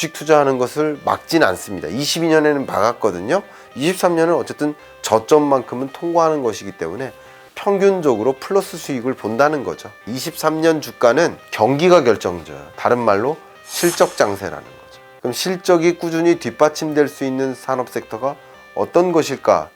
주식 투자하는 것을 막진 않습니다. 22년에는 막았거든요. 23년은 어쨌든 저점만큼은 통과하는 것이기 때문에 평균적으로 플러스 수익을 본다는 거죠. 23년 주가는 경기가 결정져요. 다른 말로 실적 장세라는 거죠. 그럼 실적이 꾸준히 뒷받침될 수 있는 산업 섹터가 어떤 것일까?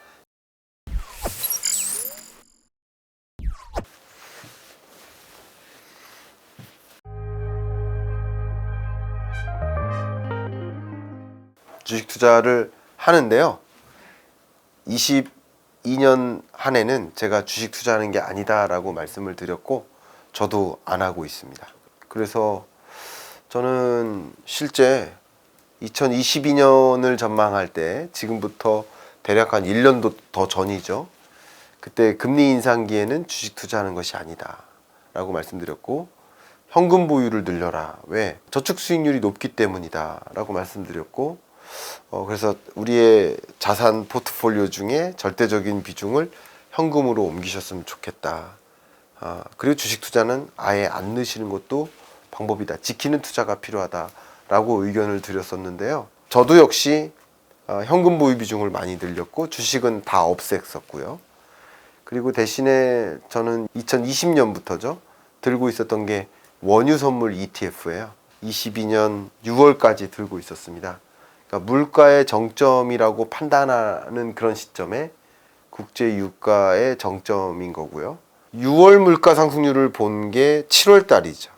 주식 투자를 하는데요. 22년 한 해는 제가 주식 투자하는 게 아니다라고 말씀을 드렸고 저도 안 하고 있습니다. 그래서 저는 실제 2022년을 전망할 때 지금부터 대략 한 1년도 더 전이죠. 그때 금리 인상기에는 주식 투자하는 것이 아니다 라고 말씀드렸고 현금 보유를 늘려라. 왜? 저축 수익률이 높기 때문이다 라고 말씀드렸고 어, 그래서 우리의 자산 포트폴리오 중에 절대적인 비중을 현금으로 옮기셨으면 좋겠다. 아, 그리고 주식 투자는 아예 안 넣으시는 것도 방법이다. 지키는 투자가 필요하다라고 의견을 드렸었는데요. 저도 역시 아, 현금 보유 비중을 많이 늘렸고 주식은 다 없앴었고요. 그리고 대신에 저는 2020년부터죠. 들고 있었던 게 원유 선물 ETF예요. 22년 6월까지 들고 있었습니다. 그러니까 물가의 정점이라고 판단하는 그런 시점에 국제 유가의 정점인 거고요. 6월 물가 상승률을 본 게 7월 달이죠.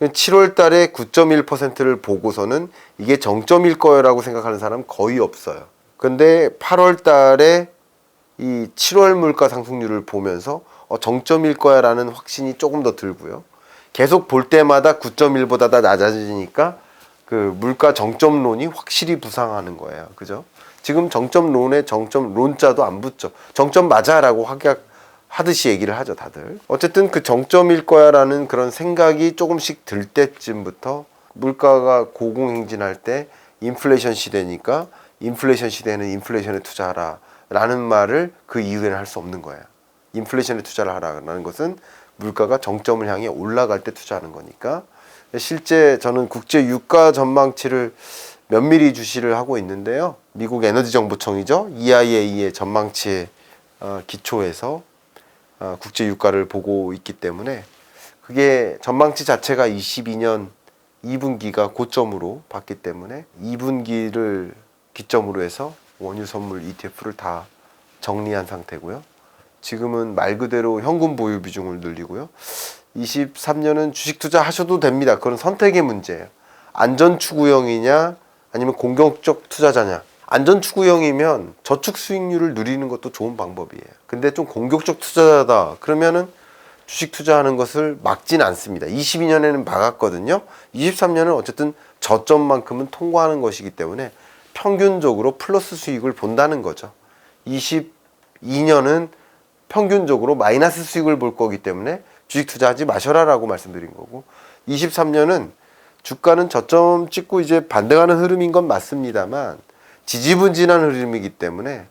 7월 달에 9.1%를 보고서는 이게 정점일 거라고 생각하는 사람 거의 없어요. 근데 8월 달에 이 7월 물가 상승률을 보면서 어, 정점일 거야라는 확신이 조금 더 들고요. 계속 볼 때마다 9.1보다 다 낮아지니까 그 물가 정점론이 확실히 부상하는 거예요. 그죠? 지금 정점론에 정점론자도 안 붙죠. 정점 맞아라고 확약 하듯이 얘기를 하죠, 다들. 어쨌든 그 정점일 거야라는 그런 생각이 조금씩 들 때쯤부터 물가가 고공행진할 때 인플레이션 시대니까 인플레이션 시대에는 인플레이션에 투자하라 라는 말을 그 이후에는 할 수 없는 거예요. 인플레이션에 투자를 하라는 것은 물가가 정점을 향해 올라갈 때 투자하는 거니까 실제 저는 국제 유가 전망치를 면밀히 주시를 하고 있는데요. 미국 에너지 정보청이죠. EIA의 전망치에 어, 기초해서 어, 국제 유가를 보고 있기 때문에 그게 전망치 자체가 22년 2분기가 고점으로 봤기 때문에 2분기를 기점으로 해서 원유 선물 ETF를 다 정리한 상태고요. 지금은 말 그대로 현금 보유 비중을 늘리고요. 23년은 주식 투자 하셔도 됩니다. 그건 선택의 문제예요. 안전 추구형이냐 아니면 공격적 투자자냐. 안전 추구형이면 저축 수익률을 누리는 것도 좋은 방법이에요. 근데 좀 공격적 투자자다. 그러면은 주식 투자하는 것을 막진 않습니다. 22년에는 막았거든요. 23년은 어쨌든 저점만큼은 통과하는 것이기 때문에 평균적으로 플러스 수익을 본다는 거죠. 22년은 평균적으로 마이너스 수익을 볼 거기 때문에 주식 투자하지 마셔라라고 말씀드린 거고 23년은 주가는 저점 찍고 이제 반등하는 흐름인 건 맞습니다만 지지분진한 흐름이기 때문에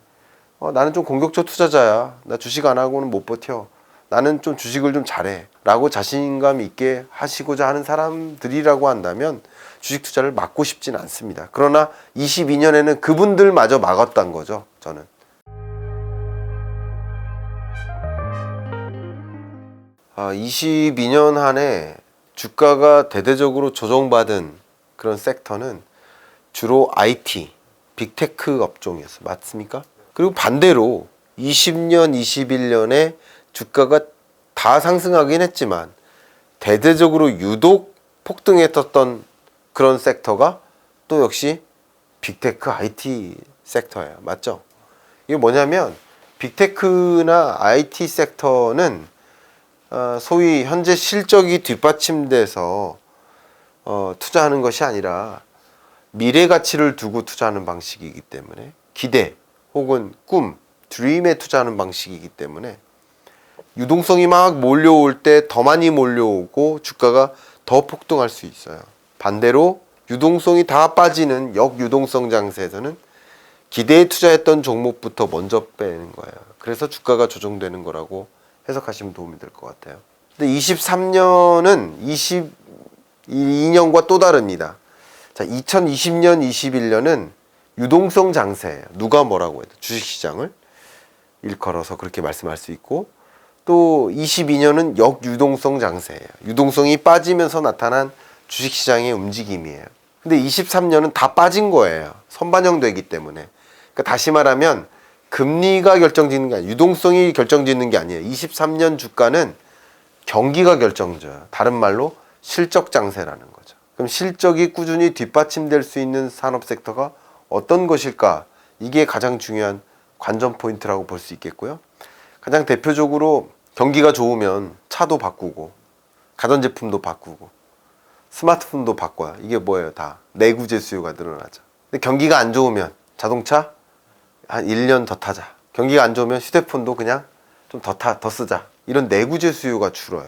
어, 나는 좀 공격적 투자자야. 나 주식 안 하고는 못 버텨. 나는 좀 주식을 좀 잘해. 라고 자신감 있게 하시고자 하는 사람들이라고 한다면 주식 투자를 막고 싶진 않습니다. 그러나 22년에는 그분들마저 막았단 거죠. 저는. 아, 22년 한 해 주가가 대대적으로 조정받은 그런 섹터는 주로 IT, 빅테크 업종이었어요. 맞습니까? 그리고 반대로 20년, 21년에 주가가 다 상승하긴 했지만 대대적으로 유독 폭등했었던 그런 섹터가 또 역시 빅테크 IT 섹터예요. 맞죠? 이게 뭐냐면 빅테크나 IT 섹터는 어, 소위 현재 실적이 뒷받침돼서 어, 투자하는 것이 아니라 미래 가치를 두고 투자하는 방식이기 때문에 기대 혹은 꿈, 드림에 투자하는 방식이기 때문에 유동성이 막 몰려올 때 더 많이 몰려오고 주가가 더 폭등할 수 있어요. 반대로 유동성이 다 빠지는 역유동성 장세에서는 기대에 투자했던 종목부터 먼저 빼는 거예요. 그래서 주가가 조정되는 거라고 해석하시면 도움이 될 것 같아요. 근데 23년은 22년과 또 다릅니다. 자, 2020년, 21년은 유동성 장세예요. 누가 뭐라고 해도 주식시장을 일컬어서 그렇게 말씀할 수 있고 또 22년은 역유동성 장세예요. 유동성이 빠지면서 나타난 주식시장의 움직임이에요. 근데 23년은 다 빠진 거예요. 선반영되기 때문에. 그러니까 다시 말하면 금리가 결정짓는 게 아니에요. 유동성이 결정짓는 게 아니에요. 23년 주가는 경기가 결정져요. 다른 말로 실적 장세라는 거죠. 그럼 실적이 꾸준히 뒷받침될 수 있는 산업 섹터가 어떤 것일까? 이게 가장 중요한 관전 포인트라고 볼 수 있겠고요. 가장 대표적으로 경기가 좋으면 차도 바꾸고 가전제품도 바꾸고 스마트폰도 바꿔요. 이게 뭐예요? 다 내구재 수요가 늘어나죠. 근데 경기가 안 좋으면 자동차 한 1년 더 타자. 경기가 안 좋으면 휴대폰도 그냥 좀 더 타, 더 쓰자. 이런 내구재 수요가 줄어요.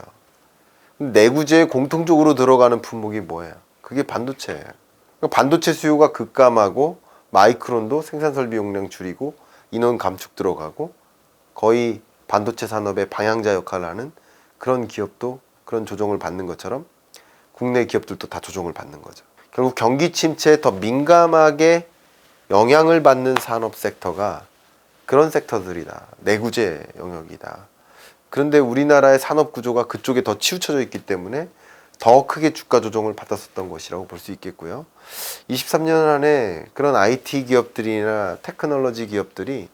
내구재에 공통적으로 들어가는 품목이 뭐예요? 그게 반도체예요. 그러니까 반도체 수요가 급감하고 마이크론도 생산 설비 용량 줄이고 인원 감축 들어가고 거의 반도체 산업의 방향자 역할을 하는 그런 기업도 그런 조정을 받는 것처럼 국내 기업들도 다 조정을 받는 거죠. 결국 경기 침체에 더 민감하게 영향을 받는 산업 섹터가 그런 섹터들이다. 내구재 영역이다. 그런데 우리나라의 산업 구조가 그쪽에 더 치우쳐져 있기 때문에 더 크게 주가 조정을 받았었던 것이라고 볼 수 있겠고요. 23년 안에 그런 IT 기업들이나 테크놀로지 기업들이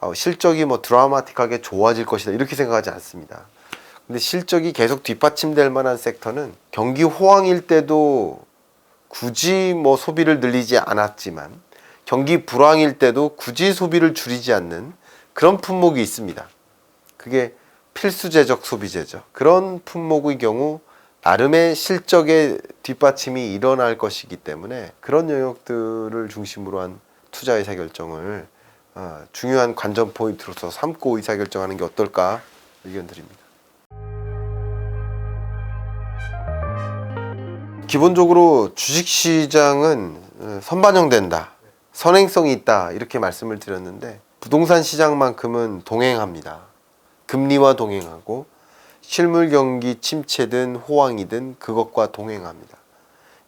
어, 실적이 뭐 드라마틱하게 좋아질 것이다 이렇게 생각하지 않습니다. 근데 실적이 계속 뒷받침될 만한 섹터는 경기 호황일 때도 굳이 뭐 소비를 늘리지 않았지만 경기 불황일 때도 굳이 소비를 줄이지 않는 그런 품목이 있습니다. 그게 필수재적 소비재죠. 그런 품목의 경우 나름의 실적의 뒷받침이 일어날 것이기 때문에 그런 영역들을 중심으로 한 투자 의사 결정을 어, 중요한 관전 포인트로서 삼고 의사 결정하는 게 어떨까 의견 드립니다. 기본적으로 주식 시장은 어, 선반영된다, 선행성이 있다 이렇게 말씀을 드렸는데 부동산 시장만큼은 동행합니다. 금리와 동행하고 실물 경기 침체든 호황이든 그것과 동행합니다.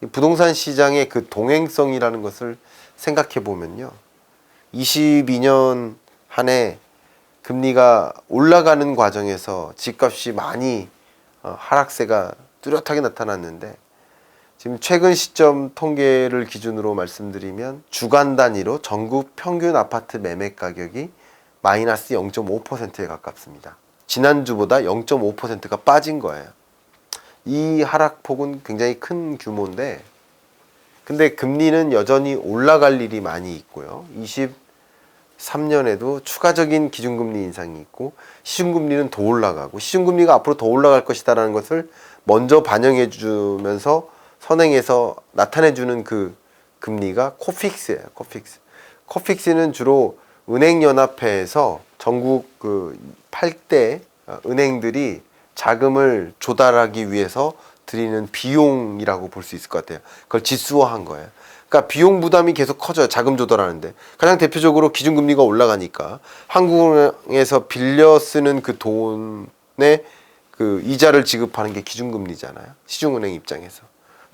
이 부동산 시장의 그 동행성이라는 것을 생각해 보면요. 22년 한 해 금리가 올라가는 과정에서 집값이 많이 어, 하락세가 뚜렷하게 나타났는데 지금 최근 시점 통계를 기준으로 말씀드리면 주간 단위로 전국 평균 아파트 매매 가격이 마이너스 0.5%에 가깝습니다. 지난주보다 0.5%가 빠진 거예요. 이 하락폭은 굉장히 큰 규모인데 근데 금리는 여전히 올라갈 일이 많이 있고요. 23년에도 추가적인 기준금리 인상이 있고 시중금리는 더 올라가고 시중금리가 앞으로 더 올라갈 것이다라는 것을 먼저 반영해 주면서 선행해서 나타내 주는 그 금리가 코픽스예요. 코픽스. 코픽스는 주로 은행연합회에서 전국 그 8대 은행들이 자금을 조달하기 위해서 드리는 비용이라고 볼 수 있을 것 같아요. 그걸 지수화한 거예요. 그러니까 비용 부담이 계속 커져요. 자금 조달하는데. 가장 대표적으로 기준금리가 올라가니까 한국에서 빌려 쓰는 그 돈에 그 이자를 지급하는 게 기준금리잖아요. 시중은행 입장에서.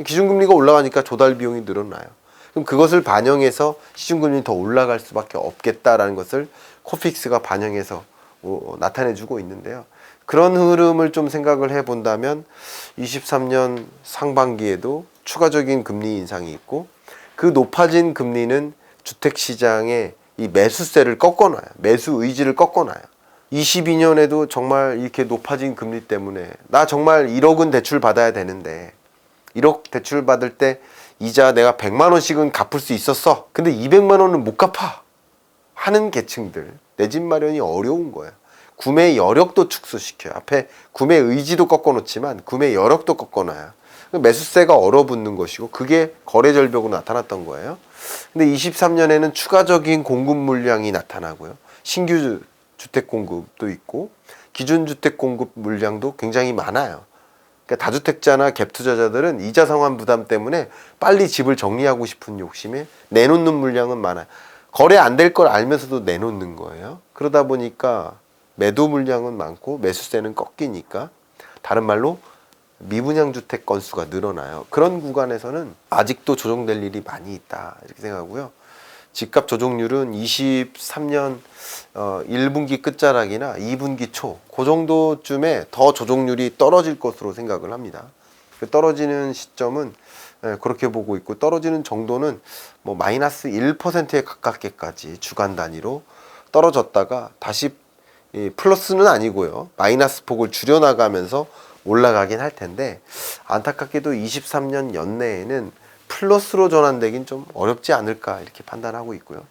기준금리가 올라가니까 조달 비용이 늘어나요. 그럼 그것을 반영해서 시중금리 더 올라갈 수밖에 없겠다라는 것을 코픽스가 반영해서 어, 나타내주고 있는데요. 그런 흐름을 좀 생각을 해본다면 23년 상반기에도 추가적인 금리 인상이 있고 그 높아진 금리는 주택시장의 이 매수세를 꺾어놔요. 매수 의지를 꺾어놔요. 22년에도 정말 이렇게 높아진 금리 때문에 나 정말 1억은 대출 받아야 되는데 1억 대출 받을 때 이자 내가 100만 원씩은 갚을 수 있었어. 근데 200만 원은 못 갚아. 하는 계층들 내 집 마련이 어려운 거야. 구매 여력도 축소시켜요. 앞에 구매 의지도 꺾어놓지만 구매 여력도 꺾어놔요. 매수세가 얼어붙는 것이고 그게 거래 절벽으로 나타났던 거예요. 근데 23년에는 추가적인 공급 물량이 나타나고요. 신규 주택 공급도 있고 기준 주택 공급 물량도 굉장히 많아요. 그러니까 다주택자나 갭 투자자들은 이자 상환 부담 때문에 빨리 집을 정리하고 싶은 욕심에 내놓는 물량은 많아요. 거래 안 될 걸 알면서도 내놓는 거예요. 그러다 보니까 매도 물량은 많고 매수세는 꺾이니까 다른 말로 미분양 주택 건수가 늘어나요. 그런 구간에서는 아직도 조정될 일이 많이 있다 이렇게 생각하고요. 집값 조정률은 23년 어, 1분기 끝자락이나 2분기 초, 그 정도쯤에 더 조정률이 떨어질 것으로 생각을 합니다. 그 떨어지는 시점은 예, 그렇게 보고 있고 떨어지는 정도는 뭐 마이너스 1%에 가깝게까지 주간 단위로 떨어졌다가 다시 이 플러스는 아니고요. 마이너스 폭을 줄여나가면서 올라가긴 할 텐데 안타깝게도 23년 연내에는 플러스로 전환되긴 좀 어렵지 않을까 이렇게 판단하고 있고요.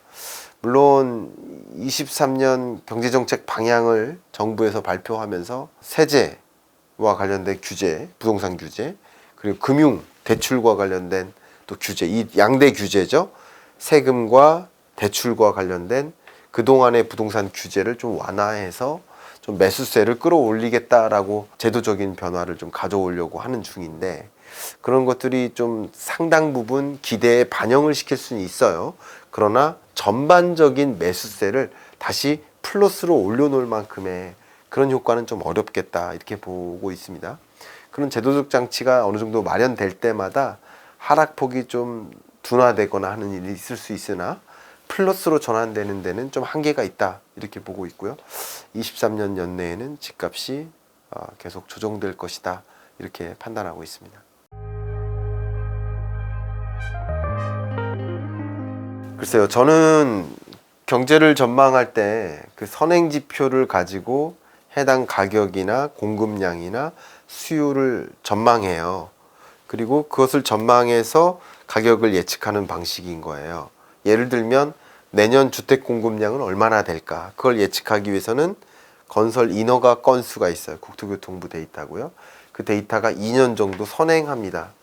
물론 23년 경제정책 방향을 정부에서 발표하면서 세제와 관련된 규제, 부동산 규제, 그리고 금융 대출과 관련된 또 규제, 이 양대 규제죠. 세금과 대출과 관련된 그동안의 부동산 규제를 좀 완화해서 좀 매수세를 끌어올리겠다라고 제도적인 변화를 좀 가져오려고 하는 중인데 그런 것들이 좀 상당 부분 기대에 반영을 시킬 수는 있어요. 그러나 전반적인 매수세를 다시 플러스로 올려놓을 만큼의 그런 효과는 좀 어렵겠다 이렇게 보고 있습니다. 그런 제도적 장치가 어느 정도 마련될 때마다 하락폭이 좀 둔화되거나 하는 일이 있을 수 있으나 플러스로 전환되는 데는 좀 한계가 있다 이렇게 보고 있고요. 23년 연내에는 집값이 어, 계속 조정될 것이다 이렇게 판단하고 있습니다. 글쎄요, 저는 경제를 전망할 때 그 선행 지표를 가지고 해당 가격이나 공급량이나 수요를 전망해요. 그리고 그것을 전망해서 가격을 예측하는 방식인 거예요. 예를 들면 내년 주택 공급량은 얼마나 될까? 그걸 예측하기 위해서는 건설 인허가 건수가 있어요. 국토교통부 데이터고요. 그 데이터가 2년 정도 선행합니다.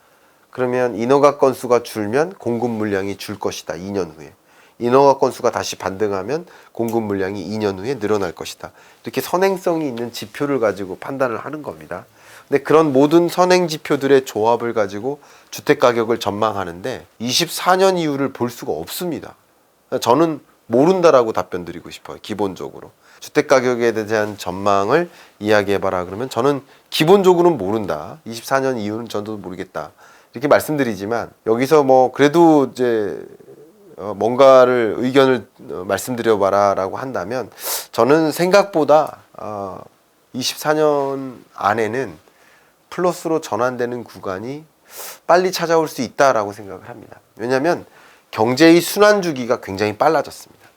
그러면 인허가 건수가 줄면 공급 물량이 줄 것이다. 2년 후에. 인허가 건수가 다시 반등하면 공급 물량이 2년 후에 늘어날 것이다. 이렇게 선행성이 있는 지표를 가지고 판단을 하는 겁니다. 근데 그런 모든 선행 지표들의 조합을 가지고 주택 가격을 전망하는데 24년 이후를 볼 수가 없습니다. 저는 모른다라고 답변 드리고 싶어요. 기본적으로. 주택 가격에 대한 전망을 이야기해 봐라 그러면 저는 기본적으로는 모른다. 24년 이후는 저도 모르겠다. 이렇게 말씀드리지만 여기서 뭐 그래도 이제 어, 뭔가를 의견을 어, 말씀드려 봐라라고 한다면 저는 생각보다 어, 24년 안에는 플러스로 전환되는 구간이 빨리 찾아올 수 있다라고 생각을 합니다. 왜냐하면 경제의 순환 주기가 굉장히 빨라졌습니다.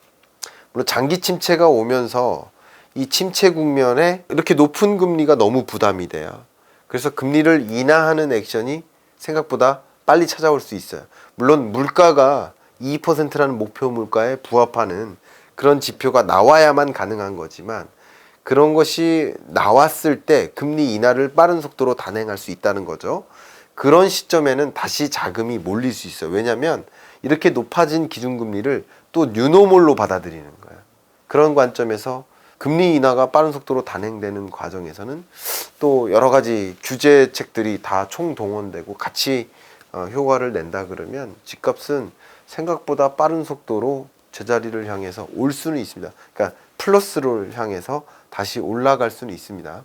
물론 장기 침체가 오면서 이 침체 국면에 이렇게 높은 금리가 너무 부담이 돼요. 그래서 금리를 인하하는 액션이 생각보다 빨리 찾아올 수 있어요. 물론 물가가 2%라는 목표 물가에 부합하는 그런 지표가 나와야만 가능한 거지만 그런 것이 나왔을 때 금리 인하를 빠른 속도로 단행할 수 있다는 거죠. 그런 시점에는 다시 자금이 몰릴 수 있어요. 왜냐하면 이렇게 높아진 기준금리를 또 뉴노멀로 받아들이는 거예요. 그런 관점에서 금리 인하가 빠른 속도로 단행되는 과정에서는 또 여러 가지 규제책들이 다 총동원되고 같이 어, 효과를 낸다 그러면 집값은 생각보다 빠른 속도로 제자리를 향해서 올 수는 있습니다. 그러니까 플러스를 향해서 다시 올라갈 수는 있습니다.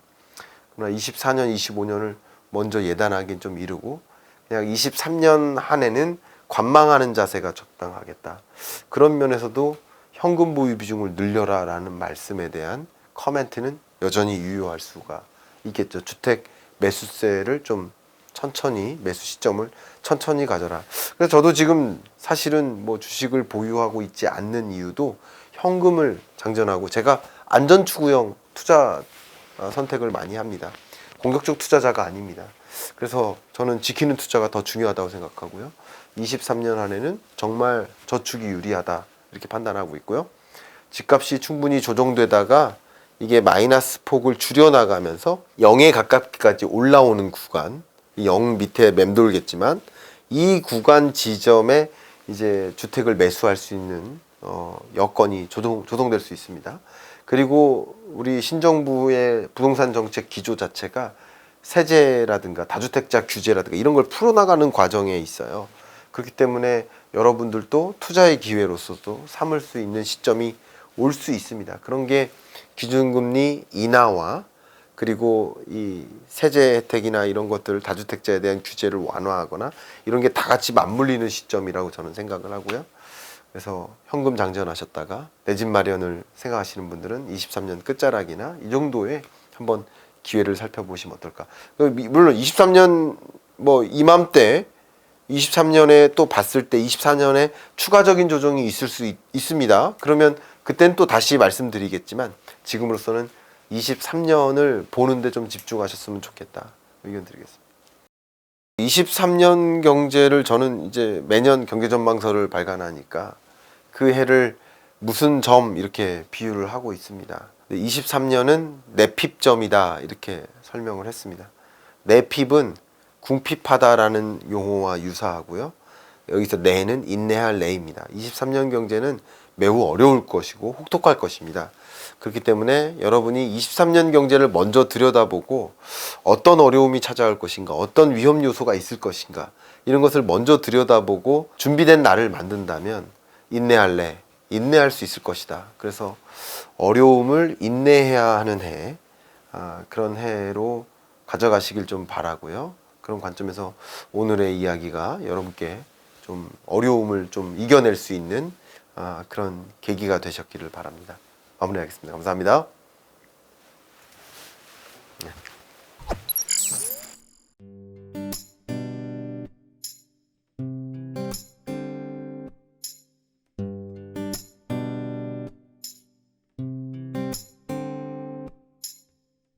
그러나 24년, 25년을 먼저 예단하기는 좀 이르고 그냥 23년 한 해는 관망하는 자세가 적당하겠다. 그런 면에서도 현금 보유 비중을 늘려라라는 말씀에 대한 커멘트는 여전히 유효할 수가 있겠죠. 주택 매수세를 좀 천천히 매수 시점을 천천히 가져라. 그래서 저도 지금 사실은 뭐 주식을 보유하고 있지 않는 이유도 현금을 장전하고 제가 안전 추구형 투자 어, 선택을 많이 합니다. 공격적 투자자가 아닙니다. 그래서 저는 지키는 투자가 더 중요하다고 생각하고요. 23년 안에는 정말 저축이 유리하다 이렇게 판단하고 있고요. 집값이 충분히 조정되다가 이게 마이너스 폭을 줄여나가면서 0에 가깝게까지 올라오는 구간, 0 밑에 맴돌겠지만 이 구간 지점에 이제 주택을 매수할 수 있는 어, 여건이 조정, 조성될 수 있습니다. 그리고 우리 신정부의 부동산 정책 기조 자체가 세제라든가 다주택자 규제라든가 이런 걸 풀어나가는 과정에 있어요. 그렇기 때문에 여러분들도 투자의 기회로서도 삼을 수 있는 시점이 올 수 있습니다. 그런 게 기준금리 인하와 그리고 이 세제 혜택이나 이런 것들 다주택자에 대한 규제를 완화하거나 이런 게 다 같이 맞물리는 시점이라고 저는 생각을 하고요. 그래서 현금 장전하셨다가 내 집 마련을 생각하시는 분들은 23년 끝자락이나 이 정도에 한번 기회를 살펴보시면 어떨까. 그 미- 물론 23년 뭐 이맘때 23년에 또 봤을 때 24년에 추가적인 조정이 있을 수 있, 있습니다. 그러면 그땐 또 다시 말씀드리겠지만 지금으로서는 23년을 보는데 좀 집중하셨으면 좋겠다. 의견 드리겠습니다. 23년 경제를 저는 이제 매년 경제 전망서를 발간하니까 그 해를 무슨 점 이렇게 비유를 하고 있습니다. 23년은 내핍점이다 이렇게 설명을 했습니다. 내핍은 궁핍하다라는 용어와 유사하고요. 여기서 내는 인내할 내입니다. 23년 경제는 매우 어려울 것이고 혹독할 것입니다. 그렇기 때문에 여러분이 23년 경제를 먼저 들여다보고 어떤 어려움이 찾아올 것인가, 어떤 위험 요소가 있을 것인가, 이런 것을 먼저 들여다보고 준비된 날을 만든다면 인내할래, 인내할 수 있을 것이다. 그래서 어려움을 인내해야 하는 해, 아, 그런 해로 가져가시길 좀 바라고요. 그런 관점에서 오늘의 이야기가 여러분께 좀 어려움을 좀 이겨낼 수 있는 아, 그런 계기가 되셨기를 바랍니다. 마무리하겠습니다. 감사합니다.